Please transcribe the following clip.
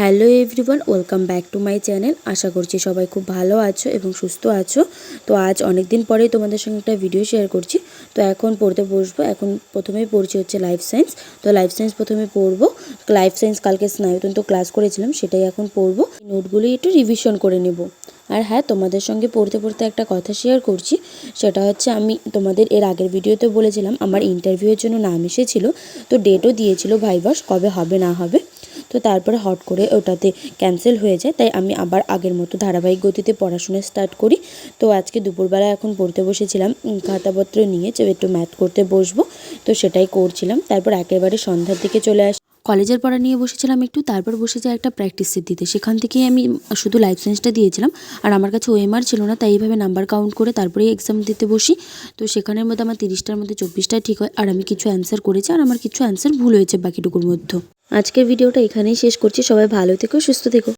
Hello everyone, welcome back to my channel. আশা করছি সবাই খুব ভালো আছো এবং সুস্থ আছো। তো আজ অনেক দিন পরেই তোমাদের সঙ্গে একটা ভিডিও শেয়ার করছি। তো এখন পড়তে বসবো। এখন প্রথমেই পড়ছি হচ্ছে লাইফ সায়েন্স তো লাইফ সায়েন্স প্রথমে পড়ব। লাইফ সায়েন্স কালকে স্নায়ুতন্ত্র ক্লাস করেছিলাম, সেটাই এখন পড়ব। নোটগুলি একটু রিভিশন করে নেব। আর হ্যাঁ তোমাদের সঙ্গে পড়তে পড়তে একটা কথা শেয়ার করছি। সেটা হচ্ছে আমি তোমাদের এর আগের ভিডিওতে বলেছিলাম, আমার ইন্টারভিউয়ের জন্য নাম এসেছিল। তো ডেটও দিয়েছিল ভাইবাস কবে হবে না হবে। তো তারপরে হট করে ওটাতে ক্যান্সেল হয়ে যায়। তাই আমি আবার আগের মতো ধারাবাহিক গতিতে পড়াশোনা স্টার্ট করি। তো আজকে দুপুরবেলা এখন পড়তে বসেছিলাম খাতাপত্র নিয়ে, যে একটু ম্যাথ করতে বসবো। তো সেটাই করছিলাম। তারপর একেবারে সন্ধ্যার দিকে চলে আসি কলেজের পড়া নিয়ে বসেছিলাম একটু, তারপর বসে যায় একটা প্র্যাকটিসের দিতে। সেখান থেকেই আমি শুধু লাইফ সায়েন্সটা দিয়েছিলাম। আর আমার কাছে ওএমআর ছিল না, তাই এইভাবে নাম্বার কাউন্ট করে তারপরেই এক্সাম দিতে বসি। তো সেখানের মধ্যে আমার তিরিশটার মধ্যে চব্বিশটা ঠিক হয়। আর আমি কিছু অ্যান্সার করেছি, আর আমার কিছু অ্যান্সার ভুল হয়েছে বাকিটুকুর মধ্যে। আজকের ভিডিওটা এখানেই শেষ করছি। সবাই ভালো থেকো, সুস্থ থেকো।